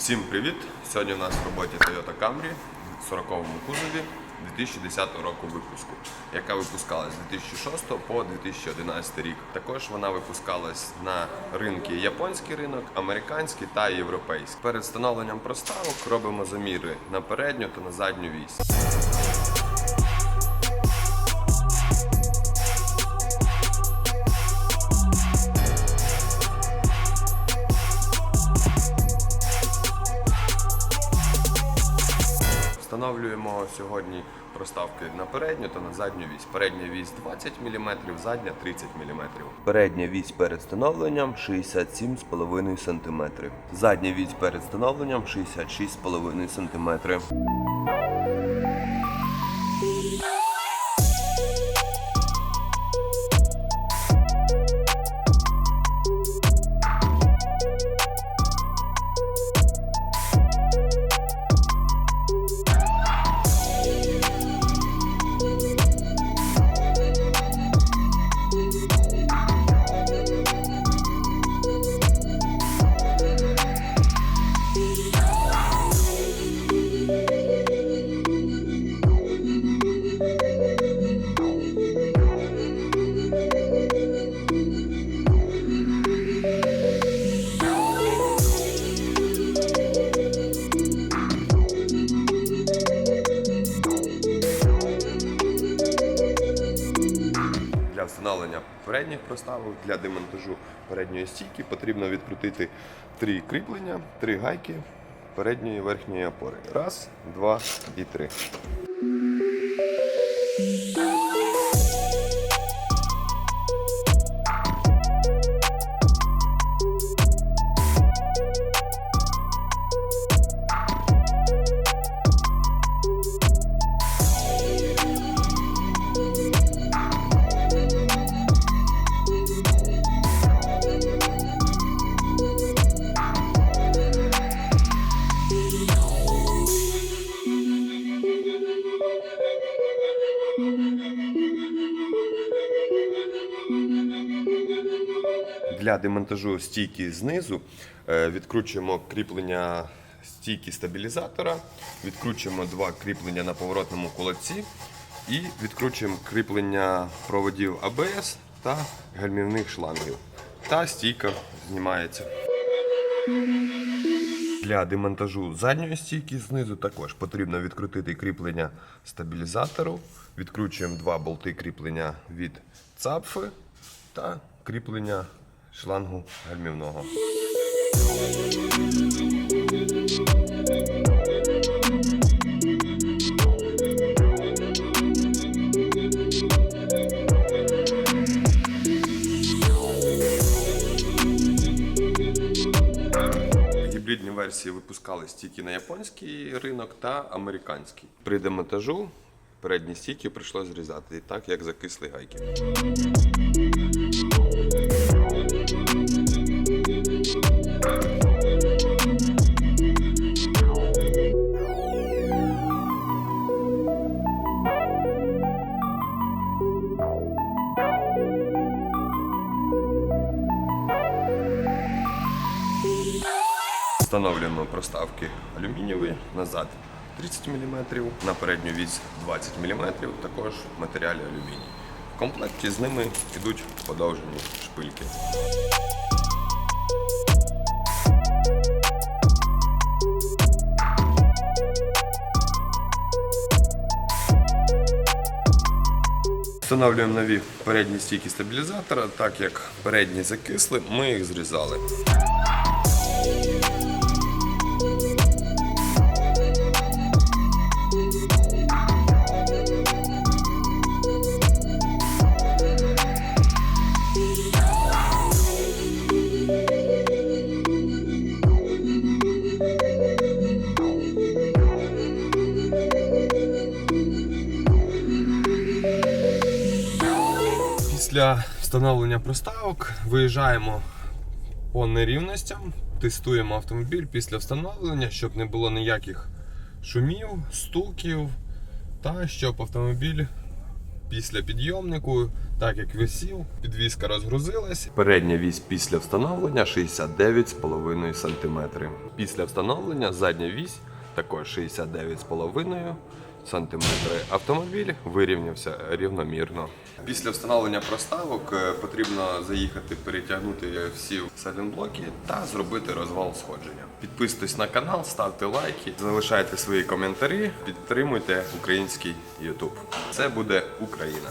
Всім привіт! Сьогодні у нас в роботі Toyota Camry в 40-му кузові 2010 року випуску, яка випускалась з 2006 по 2011 рік. Також вона випускалась на ринки японський ринок, американський та європейський. Перед встановленням проставок робимо заміри на передню та на задню вісь. Встановлюємо сьогодні проставки на передню та на задню вісь. Передня вісь 20 мм, задня 30 мм. Передня вісь перед встановленням 67,5 см. Задня вісь перед встановленням 66,5 см. Встановлення передніх проставок для демонтажу передньої стійки потрібно відкрутити три кріплення, три гайки передньої верхньої опори. Раз, два і три. Для демонтажу стійки знизу е, відкручуємо кріплення стійки стабілізатора, відкручуємо два кріплення на поворотному кулаці і відкручуємо кріплення проводів АБС та гальмівних шлангів. Та стійка знімається. Для демонтажу задньої стійки знизу також потрібно відкрутити кріплення стабілізатору. Відкручуємо два болти кріплення від цапфи та кріплення шлангу гальмівного. Гібридні версії випускались тільки на японський ринок та американський. При демонтажу передні стійки прийшлося зрізати, так як закисли гайки. Встановлюємо проставки алюмінієві назад 30 мм, на передню вісь 20 мм, також в матеріалі алюміній. В комплекті з ними йдуть подовжені шпильки. Встановлюємо нові передні стійки стабілізатора, так як передні закисли, ми їх зрізали. Після встановлення проставок виїжджаємо по нерівностям, тестуємо автомобіль після встановлення, щоб не було ніяких шумів, стуків та щоб автомобіль після підйомнику, так як висів, підвізка розгрузилась. Передня вісь після встановлення 69,5 см. Після встановлення задня вісь також 69,5 см. Автомобіль вирівнявся рівномірно. Після встановлення проставок е, потрібно заїхати, перетягнути всі сайлентблоки та зробити розвал сходження. Підписуйтесь на канал, ставте лайки, залишайте свої коментарі, підтримуйте український YouTube. Це буде Україна.